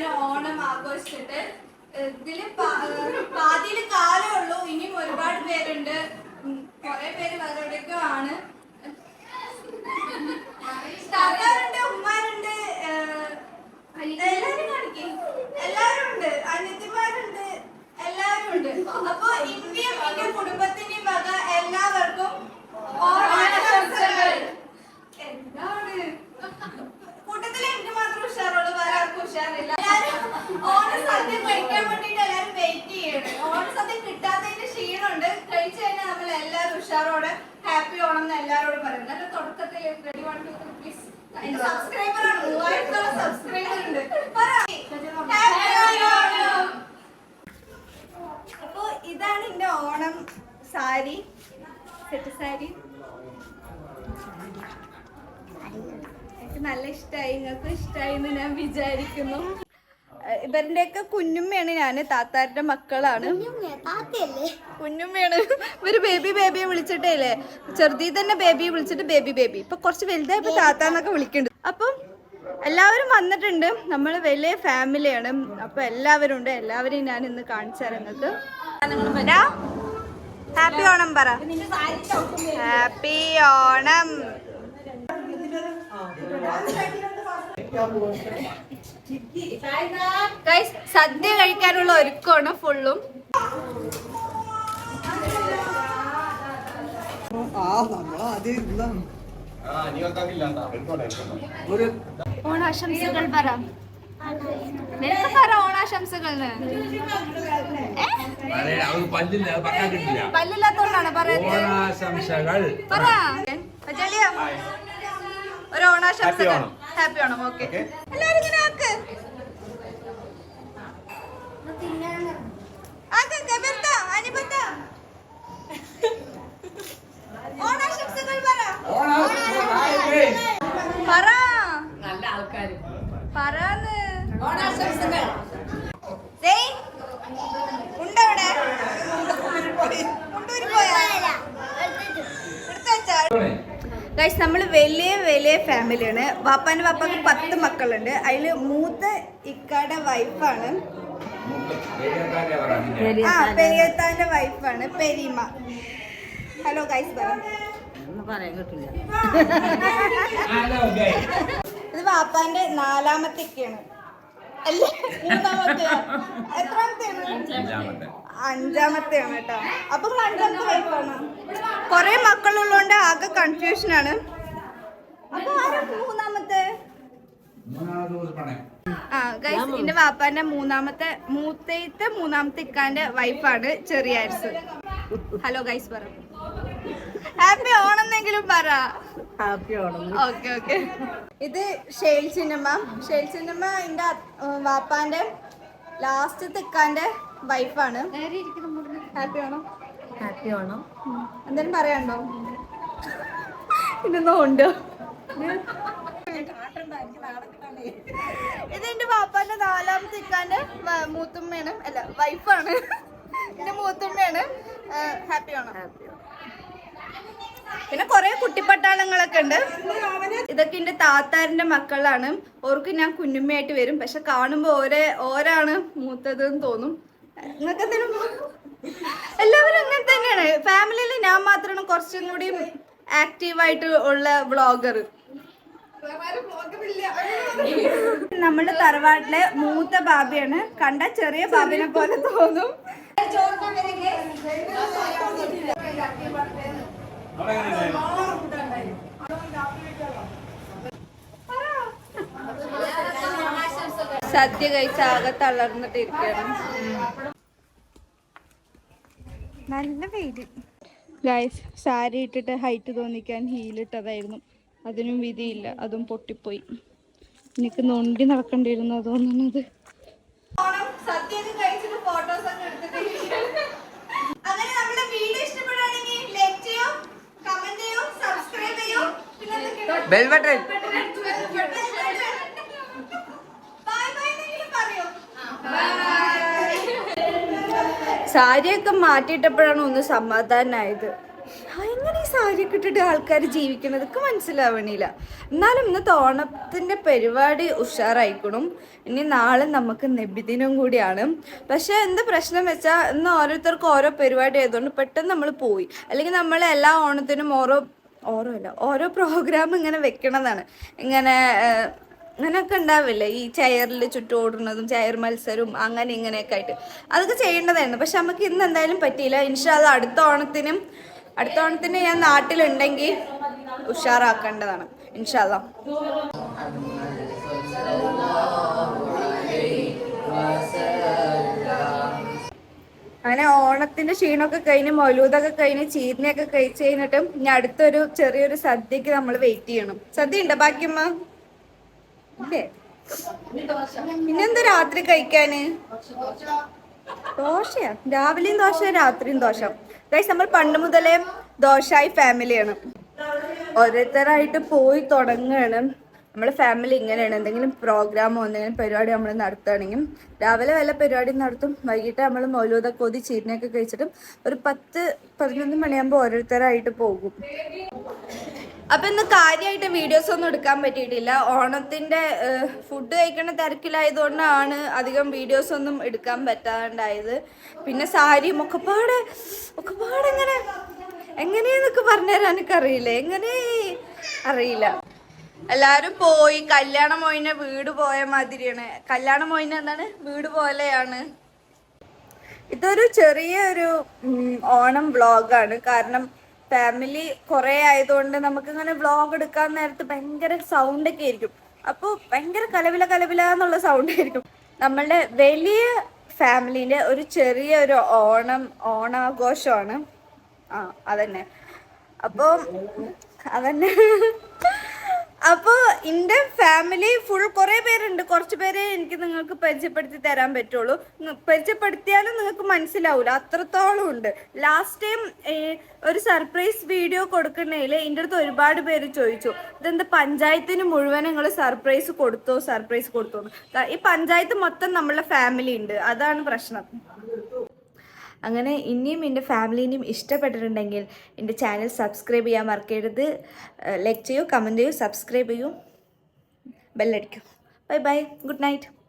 ഞാൻ ഓണം ആഘോഷിച്ചിട്ട് ഇതിൽ പാതിയിൽ കാലേ ഉള്ളൂ. ഇനിയും ഒരുപാട് പേരുണ്ട്. കൊറേ പേര് വേറെവിടെയൊക്കെ ആണ് താത്താരുണ്ട് ഉമ്മാരുണ്ട് ഏഹ്, എല്ലാരും കാണിക്കേ എല്ലാരും ഉണ്ട് അനിയത്തിമാരുണ്ട് എല്ലാരും ഉണ്ട് അപ്പൊ ഇന്ത്യയും എന്റെ കുടുംബത്തിന്റെയും വക എല്ലാവർക്കും ഓണാശംസകൾ എന്താണ് കൂട്ടത്തിൽ എനിക്ക് മാത്രം ഉഷാറുള്ളൂ വേറെ ആർക്കും ഉഷാറില്ല എല്ലാരും ഓണസദ്യ കഴിക്കാൻ വേണ്ടിട്ട് എല്ലാരും വെയിറ്റ് ചെയ്യണം ഓണസദ്യ കിട്ടാത്തതിന്റെ ക്ഷീണമുണ്ട് കഴിച്ചു കഴിഞ്ഞാൽ നമ്മൾ എല്ലാവരും ഉഷാറോടെ ഹാപ്പി ഓണം എന്ന് എല്ലാവരോടും പറയും നല്ല തുടക്കത്തിൽ ready one two three please എന്റെ സബ്സ്ക്രൈബർ ആണ്. മൂവായിരത്തോളം സബ്സ്ക്രൈബർ ഉണ്ട്. അപ്പൊ ഇതാണ് എന്റെ ഓണം സാരി. സെറ്റ് സാരി. എനിക്ക് നല്ല ഇഷ്ടമായി നിങ്ങൾക്ക് ഇഷ്ടമായി എന്ന് ഞാൻ വിചാരിക്കുന്നു. ഇവരുടെയൊക്കെ കുഞ്ഞുമ്മയാണ് ഞാൻ താത്താരുടെ മക്കളാണ്. കുഞ്ഞുമ്മയാണ്. ഇവർ ബേബി ബേബിയെ വിളിച്ചിട്ടേ അല്ലേ ചെറുതി തന്നെ ബേബിയെ വിളിച്ചിട്ട് ബേബി ബേബി. ഇപ്പൊ കുറച്ച് വലുതായപ്പോ താത്ത എന്നൊക്കെ വിളിക്കുന്നുണ്ട്. അപ്പം എല്ലാവരും വന്നിട്ടുണ്ട്. നമ്മൾ വലിയ ഫാമിലിയാണ്. അപ്പൊ എല്ലാവരും ഉണ്ട് എല്ലാവരെയും ഞാൻ ഇന്ന് കാണിച്ചു തരാം നിങ്ങൾക്ക്. ഹാപ്പി ഓണം പറ. ഹാപ്പി ഓണം. സദ്യ കഴിക്കാനുള്ള ഒരുക്കമാണ് ഫുള്ളും ഓണാശംസകൾ പറ. നിനക്ക് പറ ഓണാശംസകൾ പല്ലില്ല അത് കിട്ടില്ല പല്ലില്ലാത്തോണ്ടാണ് പറയുന്നത്? ഓണാശംസകൾ. പറ. അജലിയ ഒരു ഓണാശംസകൾ. ഹാപ്പി ഓണം. ഓക്കെ എല്ലാരും ഇങ്ങനെ ഗൈസ് നമ്മൾ വലിയ വലിയ ഫാമിലിയാണ് വാപ്പാന്റെ വാപ്പാക്ക് പത്ത് മക്കളുണ്ട്. അതിൽ മൂത്ത ഇക്കാടെ വൈഫാണ് ആ പെരിയത്താന്റെ വൈഫാണ് പെരിമ. ഹലോ ഗൈസ് ഇത് വാപ്പാന്റെ നാലാമത്തെ ഒക്കെയാണ് അല്ലേ? മൂന്നാമത്തെ എത്രാമത്തെയാണ്? അഞ്ചാമത്തെയാണ് കേട്ടോ. അപ്പൊ നിങ്ങൾ അഞ്ചാമത്തെ വൈഫാണ് കൊറേ മക്കളുള്ളതുകൊണ്ട് ആകെ കൺഫ്യൂഷൻ ആണ്. അപ്പൊ ആരാ മൂന്നാമത്തെ? ആ ഗൈസ് എന്റെ വാപ്പാന്റെ മൂന്നാമത്തെ മൂത്തയിത്തെ മൂന്നാമത്തെ ഇക്കാന്റെ വൈഫാണ് ചെറിയ അരിസ്. ഹലോ ഗൈസ് പറ. ഹാപ്പി ഓണെന്നെങ്കിലും പറ. ഹാപ്പി ഓണം. ഓക്കെ ഓക്കെ ഇത് ഷെയിൽ സിനിമ ഷെയിൽ സിനിമ എന്റെ വാപ്പാന്റെ ലാസ്റ്റ് ഇക്കാന്റെ വൈഫാണ്. ഹാപ്പി ആണോ? ഹാപ്പി എന്തെങ്കിലും പറയാനുണ്ടോ? ഇതൊന്നും ഉണ്ട്. ഇത് എന്റെ പാപ്പാന്റെ നാലാമത്തെ ഇക്കാന്റെ മൂത്തുമ്മയാണ്. അല്ല വൈഫാണ്. എന്റെ മൂത്തുമ്മയാണ്. ഹാപ്പി ആണോ? പിന്നെ കുറെ കുട്ടിപ്പട്ടാളങ്ങളൊക്കെ ഉണ്ട്. ഇതൊക്കെ എന്റെ താത്താരിന്റെ മക്കളാണ്. ഓർക്ക് ഞാൻ കുഞ്ഞുമ്മയായിട്ട് വരും. പക്ഷെ കാണുമ്പോ ഓരേ ഓരാണ് മൂത്തത് തോന്നും. എല്ലാവരും അങ്ങനെ തന്നെയാണ്. ഫാമിലിയിൽ ഞാൻ മാത്രമാണ് കുറച്ചും കൂടി ആക്റ്റീവായിട്ട് ഉള്ള വ്ളോഗർ നമ്മുടെ തറവാട്ടിലെ മൂത്ത ബാബിയാണ്. കണ്ട ചെറിയ ബാബിനെ പോലെ തോന്നും. സദ്യ കഴിച്ച് ആകെ തളർന്നിട്ടിരിക്കണം നല്ല വെയിൽ. ഗൈസ് സാരി ഇട്ടിട്ട് ഹൈറ്റ് തോന്നിക്കാൻ ഹീലിട്ടതായിരുന്നു അതിനും വിധിയില്ല അതും പൊട്ടിപ്പോയി. എനിക്ക് നൊണ്ടി നടക്കേണ്ടിയിരുന്നു തോന്നുന്നത്. അങ്ങനെ നമ്മുടെ വീഡിയോ ഇഷ്ടപ്പെടുകയാണെങ്കിൽ ലൈക്ക് ചെയ്യോ കമന്റ് ചെയ്യോ സബ്സ്ക്രൈബ് ചെയ്യോ. പിന്നെ സാരിയൊക്കെ മാറ്റിയിട്ടപ്പോഴാണ് ഒന്ന് സമാധാനായത്. ആ, എങ്ങനെ ഈ സാരിയൊക്കെ ഇട്ടിട്ട് ആൾക്കാർ ജീവിക്കുന്നത്? ഒക്കെ മനസ്സിലാവണില്ല. എന്നാലും ഇന്നത്തെ ഓണത്തിന്റെ പരിപാടി ഉഷാറായിക്കണം ഇനി നാളെ നമുക്ക് നബിദിനം കൂടിയാണ്. പക്ഷേ എന്ത് പ്രശ്നം വെച്ചാൽ ഇന്ന് ഓരോരുത്തർക്കും ഓരോ പരിപാടി ആയതുകൊണ്ട് പെട്ടെന്ന് നമ്മൾ പോയി. അല്ലെങ്കിൽ നമ്മൾ എല്ലാ ഓണത്തിനും ഓരോ ഓരോ അല്ല ഓരോ പ്രോഗ്രാം ഇങ്ങനെ വെക്കണതാണ്. ഇങ്ങനെ അങ്ങനെയൊക്കെ ഉണ്ടാവില്ലേ ഈ ചെയറിൽ ചുറ്റോടുന്നതും ചെയർ മത്സരവും അങ്ങനെ ഇങ്ങനെയൊക്കെ ആയിട്ട്? അതൊക്കെ ചെയ്യേണ്ടതായിരുന്നു. പക്ഷെ നമുക്ക് ഇന്ന് എന്തായാലും പറ്റിയില്ല. ഇൻഷാല്ല അടുത്ത ഓണത്തിനും അടുത്ത ഓണത്തിന് ഞാൻ നാട്ടിലുണ്ടെങ്കിൽ ഉഷാറാക്കേണ്ടതാണ്. ഇൻഷാല്ല അങ്ങനെ ഓണത്തിന്റെ ക്ഷീണമൊക്കെ കഴിഞ്ഞ് മൊലൂതൊക്കെ കഴിഞ്ഞ് ചീരനെയൊക്കെ കഴിച്ച് കഴിഞ്ഞിട്ടും ഇനി അടുത്തൊരു ചെറിയൊരു സദ്യക്ക് നമ്മൾ വെയിറ്റ് ചെയ്യണം. സദ്യ ഉണ്ടോ ബാക്കിയമ്മ? ഇല്ലേ? പിന്നെന്താ രാത്രി കഴിക്കാന്? ദോശയാ? രാവിലെയും ദോശ രാത്രിയും ദോശ ഗൈസ് നമ്മൾ പണ്ട് മുതലേ ദോശായി ഫാമിലിയാണ് ഓരോരുത്തരായിട്ട് പോയി തുടങ്ങുകയാണ് നമ്മുടെ ഫാമിലി ഇങ്ങനെയാണ്. എന്തെങ്കിലും പ്രോഗ്രാമോ എന്തെങ്കിലും പരിപാടി നമ്മൾ നടത്തുകയാണെങ്കിൽ രാവിലെ വല്ല പരിപാടി നടത്തും. വൈകിട്ട് നമ്മൾ മൗലൂദൊക്കെ ഒതി ചീരനൊക്കെ കഴിച്ചിട്ടും ഒരു പത്ത് പതിനൊന്ന് മണിയാകുമ്പോൾ ഓരോരുത്തരായിട്ട് പോകും. അപ്പൊ ഇന്ന് കാര്യമായിട്ട് വീഡിയോസ് ഒന്നും എടുക്കാൻ പറ്റിയിട്ടില്ല. ഓണത്തിന്റെ ഫുഡ് കഴിക്കണ തിരക്കിലായതുകൊണ്ടാണ് അധികം വീഡിയോസ് ഒന്നും എടുക്കാൻ പറ്റാണ്ടായത്. പിന്നെ സാരിയും ഒക്കെപ്പാടെ ഒക്കെപ്പാടെ എങ്ങനെ എങ്ങനെയെന്നൊക്കെ പറഞ്ഞുതരാൻ എനിക്കറിയില്ല. എങ്ങനെ അറിയില്ല. എല്ലാരും പോയി. കല്യാണം മോയിനെ വീട് പോയ മാതിരിയാണ്. കല്യാണം മോയിന് എന്താണ്? വീട് പോലെയാണ്. ഇതൊരു ചെറിയൊരു ഓണം വ്ളോഗാണ്. കാരണം ഫാമിലി കുറെ ആയതുകൊണ്ട് നമുക്കിങ്ങനെ വ്ളോഗ് എടുക്കാൻ നേരത്ത് ഭയങ്കര സൗണ്ട് ഒക്കെ ആയിരിക്കും. അപ്പോൾ ഭയങ്കര കലവില കലവില എന്നുള്ള സൗണ്ട് ആയിരിക്കും. നമ്മളുടെ വലിയ ഫാമിലിന്റെ ഒരു ചെറിയൊരു ഓണം ഓണാഘോഷമാണ്. ആ അതന്നെ. അപ്പോൾ അതന്നെ. അപ്പോൾ എന്റെ ഫാമിലി ഫുൾ കുറേ പേരുണ്ട്. കുറച്ച് പേരെ എനിക്ക് നിങ്ങൾക്ക് പരിചയപ്പെടുത്തി തരാൻ പറ്റുള്ളൂ. പരിചയപ്പെടുത്തിയാലും നിങ്ങൾക്ക് മനസ്സിലാവില്ല അത്രത്തോളം ഉണ്ട്. ലാസ്റ്റ് ടൈം ഒരു സർപ്രൈസ് വീഡിയോ കൊടുക്കുന്നതിൽ എന്റെ അടുത്ത് ഒരുപാട് പേര് ചോദിച്ചു. ഇതെന്ത് പഞ്ചായത്തിന് മുഴുവൻ നിങ്ങൾ സർപ്രൈസ് കൊടുത്തോ? സർപ്രൈസ് കൊടുത്തോന്ന്? ഈ പഞ്ചായത്ത് മൊത്തം നമ്മളുടെ ഫാമിലി ഉണ്ട്. അതാണ് പ്രശ്നം. അങ്ങനെ ഇനിയും എന്റെ ഫാമിലിനെയും ഇഷ്ടപ്പെട്ടിട്ടുണ്ടെങ്കിൽ എന്റെ ചാനൽ സബ്സ്ക്രൈബ് ചെയ്യാൻ മറക്കരുത്. ലൈക്ക് ചെയ്യൂ കമന്റ് ചെയ്യൂ സബ്സ്ക്രൈബ് ചെയ്യൂ. ബെല്ലടിക്കൂ. Bye bye. Good night.